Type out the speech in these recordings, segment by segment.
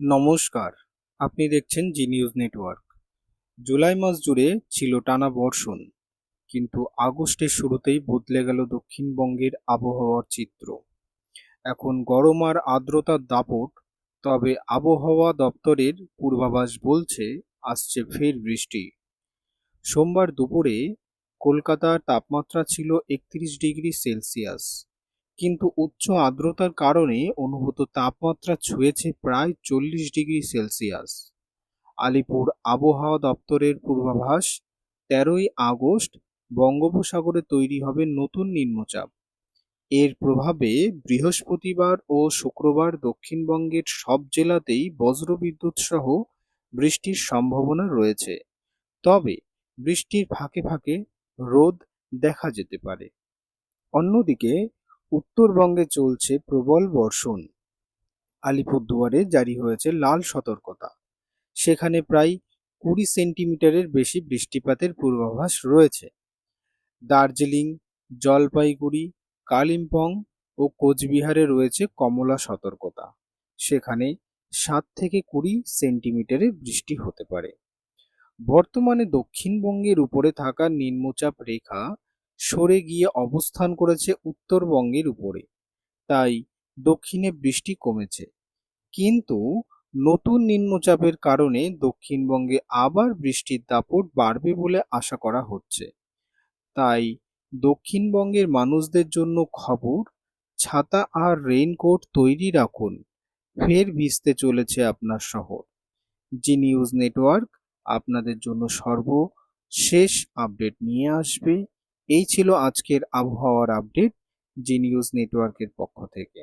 নমস্কার, আপনি দেখছেন জি নিউজ নেটওয়ার্ক। জুলাই মাস জুড়ে ছিল টানা বর্ষণ, কিন্তু আগস্টের শুরুতেই বদলে গেল দক্ষিণবঙ্গের আবহাওয়ার চিত্র। এখন গরম আর আর্দ্রতার দাপট, তবে আবহাওয়া দপ্তরের পূর্বাভাস বলছে আসছে ফের বৃষ্টি। সোমবার দুপুরে কলকাতার তাপমাত্রা ছিল একত্রিশ ডিগ্রি সেলসিয়াস কিন্তু উচ্চ আর্দ্রতার কারণে অনুভূত তাপমাত্রা ছুঁয়েছে প্রায় চল্লিশ ডিগ্রি সেলসিয়াস। আলিপুর আবহাওয়া দপ্তরের পূর্বাভাস, তেরোই আগস্ট বঙ্গোপসাগরে তৈরি হবে নতুন নিম্নচাপ। এর প্রভাবে বৃহস্পতিবার ও শুক্রবার দক্ষিণবঙ্গের সব জেলাতেই বজ্রবিদ্যুৎ সহ বৃষ্টির সম্ভাবনা রয়েছে। তবে বৃষ্টির ফাঁকে ফাঁকে রোদ দেখা যেতে পারে। অন্যদিকে উত্তরবঙ্গে চলছে প্রবল বর্ষণ। আলিপুরদুয়ারে জারি হয়েছে লাল সতর্কতা। সেখানে প্রায় কুড়ি সেন্টিমিটারের বেশি বৃষ্টিপাতের পূর্বাভাস রয়েছে। দার্জিলিং, জলপাইগুড়ি, কালিম্পং ও কোচবিহারে রয়েছে কমলা সতর্কতা। সেখানে সাত থেকে কুড়ি সেন্টিমিটারের বৃষ্টি হতে পারে। বর্তমানে দক্ষিণবঙ্গের উপরে থাকা নিম্নচাপ রেখা সরে গিয়ে অবস্থান করেছে উত্তরবঙ্গের উপরে। তাই দক্ষিণে বৃষ্টি কমেছে। কিন্তু নতুন নিম্নচাপের কারণে দক্ষিণবঙ্গে আবার বৃষ্টির দাপট বাড়বে বলে আশা করা হচ্ছে। তাই দক্ষিণবঙ্গের মানুষদের জন্য খবর, ছাতা আর রেইনকোট তৈরি রাখুন। ফের ভিজতে চলেছে আপনার শহর। জি নিউজ নেটওয়ার্ক আপনাদের জন্য সর্বশেষ আপডেট নিয়ে আসবে। এই ছিল আজকের আবহাওয়ার আপডেট জি নিউজ নেটওয়ার্কের পক্ষ থেকে।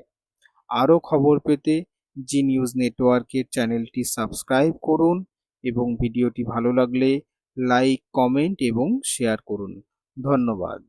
আরও খবর পেতে জি নিউজ নেটওয়ার্কের চ্যানেলটি সাবস্ক্রাইব করুন এবং ভিডিওটি ভালো লাগলে লাইক কমেন্ট এবং শেয়ার করুন। ধন্যবাদ।